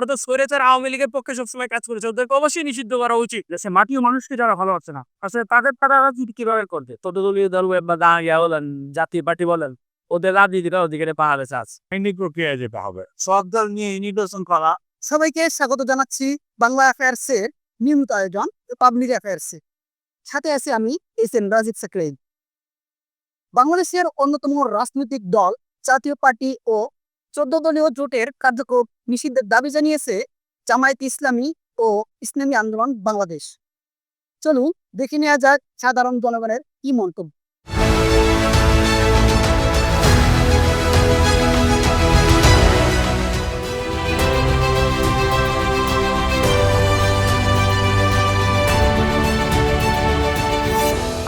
ওরা তো স্বৈরাচার আওয়ামী লীগের পক্ষে সবসময় কাজ করেছে। ওদেরকে অবশ্যই নিষিদ্ধ করা উচিত। সে মাটি ও মানুষকে যারা ভালো হচ্ছে না আসলে তাদের তারা রাজনীতি কীভাবে করবে? তদলীয় দল বা দা ইয়া বলেন জাতীয় পার্টি বলেন ওদের রাজনীতিটা ওদিকে পাহাড়ে চাষ আইনি প্রক্রিয়া যেতে হবে। সব দল নিয়ে নির্বাচন করা। সবাইকে স্বাগত জানাচ্ছি বাংলা অ্যাফেয়ার্স এর নিয়মিত আয়োজন পাবলিক অ্যাফেয়ার্স সাথে আছি আমি এস এন রাজীব সাকরেন। বাংলাদেশের অন্যতম রাজনৈতিক দল জাতীয় পার্টি ও চোদ্দ দলীয় জোটের কার্যক্রম নিষিদ্ধের দাবি জানিয়েছে জামায়াত ইসলামী ও ইসলামী আন্দোলন বাংলাদেশ। চলুন দেখে নেওয়া যাক সাধারণ জনগণের কি মন্তব্য।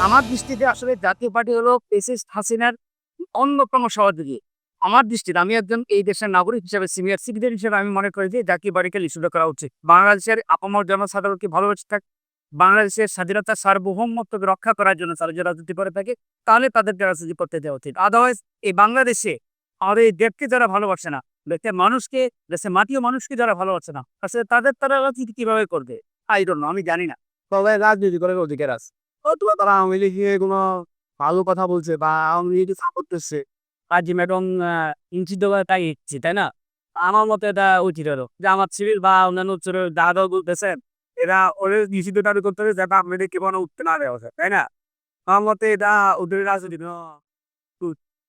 আমার দৃষ্টিতে আসলে জাতীয় পার্টি হলো পেসিস্ট হাসিনার অন্যতম সহযোগী। আমার দৃষ্টিতে আমি একজন এই দেশের নাগরিক হিসেবে সিনিয়র সিটিজেন হিসেবে আমি মনে করি যে জাতীয় পার্টিকে লিস্ট করা উচিত। বাংলাদেশের আপামর জনসাধারণকে ভালোবাসে থাক বাংলাদেশের স্বাধীনতা সার্বভৌমত্বকে রক্ষা করার জন্য তারা যে রাজনীতি করে থাকে, তাহলে তাদেরকে রাজনীতি করতে দেওয়া উচিত। আদারওয়াইজ এই বাংলাদেশে আমাদের এই দেশকে যারা ভালোবাসে না দেশের মানুষকে দেশের ও মানুষকে যারা ভালোবাসে না, আসলে তাদের তারা রাজনীতি কীভাবে করবে? আই ডোন্ট আমি জানি না। তবে রাজনীতি করে অধিকার আছে। অথবা তারা আওয়ামী লীগ কোনো ভালো কথা বলছে বা আওয়ামী লীগ সাপোর্ট করছে। কাজী ম্যাডাম ইঞ্চি দেওয়া তাই ইচ্ছি তাই না? আমার মতে এটা উচিত হলো যে আমার সিভিল বা অন্যান্য দাদা বলতেছে, এরা ওদের নিষিদ্ধ করতে হবে যাতে আপনাদের কেউ উঠতে না দেওয়া তাই না? আমার মতে এটা ওদের রাজনীতি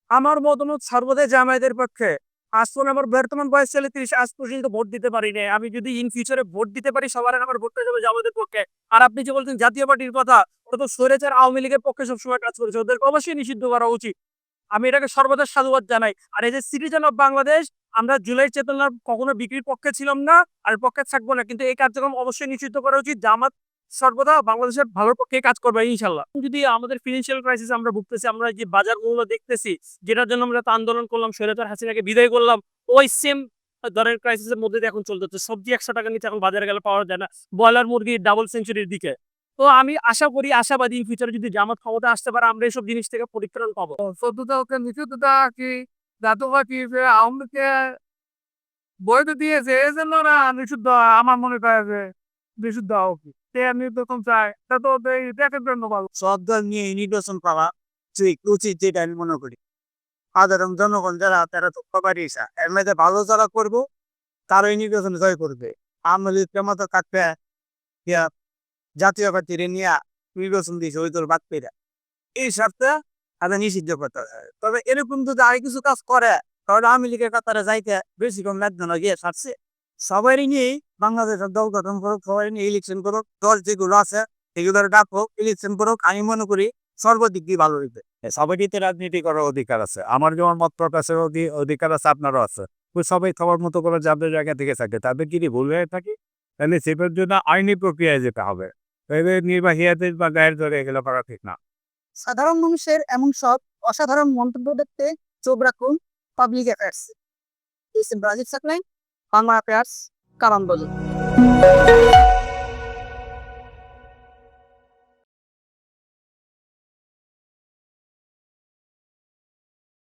আমার মতামত সর্বদাই জামায়াতের পক্ষে। পর্যন্ত আমার বর্তমান বয়স চলে তিরিশ, আজ পর্যন্ত ভোট দিতে পারি না আমি যদি ইন ফিউচারে ভোট দিতে পারি, সবার আমার ভোটটা যাবে জামায়াতের পক্ষে। আর আপনি যে বলছেন জাতীয় পার্টির কথা, ওরা তো স্বৈরাচার আওয়ামী লীগের পক্ষে সবসময় কাজ করেছে, ওদেরকে অবশ্যই নিষিদ্ধ করা উচিত। আমি এটাকে সর্বদা সাধুবাদ জানাই। আর এই যে সিটিজেন অফ বাংলাদেশ আমরা জুলাই চেতনার কখনো বিক্রির পক্ষে ছিলাম না আর পক্ষে থাকব না। কিন্তু এই কার্যক্রম অবশ্যই নিষিদ্ধ করা উচিত জামাত সর্বদা বাংলাদেশের ভালোর পক্ষে কাজ করবে ইনশাল্লাহ যদি আমাদের ফিনান্সিয়াল ক্রাইসিস আমরা ভুগতেছি, আমরা যে বাজার মূল্য দেখতেছি, যেটার জন্য আমরা আন্দোলন করলাম, স্বৈরাচার হাসিনাকে বিদায় করলাম, ওই সেম দরের ক্রাইসিসের মধ্যে এখন চলতেছে সবজি একশো টাকা নিচে এখন বাজারে গেলে পাওয়া যায় না। ব্রয়লার মুরগি ডাবল সেঞ্চুরির দিকে। তো আমি আশা করি আশাবাদী ইন ফিউচারে যদি জামাত ক্ষমতা আসতে পারে আমরা এইসব জিনিস থেকে পরিত্রাণ পাবো। ওকে নিষিদ্ধতা কি? জাতীয় পার্টি আওয়ামীকে বৈধ দিয়েছে? এই জন্য না নিষিদ্ধ আমার মনে করে যে নিষিদ্ধ হোক সে নির্বাচন চায় তা তো এই দেশের জন্য নিয়ে নির্বাচন করা ঠিক উচিত যেটা আমি মনে করি। সাধারণ জনগণ যারা তারা তো সবারই ইচ্ছা। এর মধ্যে ভালো যারা করব তারাই নির্বাচন জয় করবে। আওয়ামী লীগ কাটবে জাতীয় পার্টির নিয়ে নির্বাচন দিয়েছে ওই তোর বাদ পেরা এই সপ্তাহ তাদের নিষিদ্ধ করতে তবে এরকম যদি আর কিছু কাজ করে, তাহলে আওয়ামী লীগের কাতারে যাইতে বেশি কম লাগবে না গিয়ে ছাড়ছে সবারই নিয়ে বাংলাদেশের দল গঠন করুক সবাই নিয়ে ইলেকশন করুক, দল যেগুলো আছে সেগুলোর ডাকুক ইলেকশন করুক, আমি মনে করি সর্বদিক দিয়ে ভালো হইবে। সবাইকে রাজনীতি করার অধিকার আছে। আমার যেমন মত প্রকাশের অধিকার আছে, আপনারও আছে। সবাই সবার মতো করে যাদের জায়গা থেকে থাকে, তাদের কি ভুল হয়ে থাকে, তাহলে সেটার জন্য আইনি প্রক্রিয়ায় যেতে হবে। নির্বাহী আদেশ বা গায়ের ধরে এগুলো করা ঠিক না। সাধারণ মানুষের এমন সব অসাধারণ মন্তব্য দেখতে চোখ রাখুন public affairs Brazil M Bangla affairs কালাম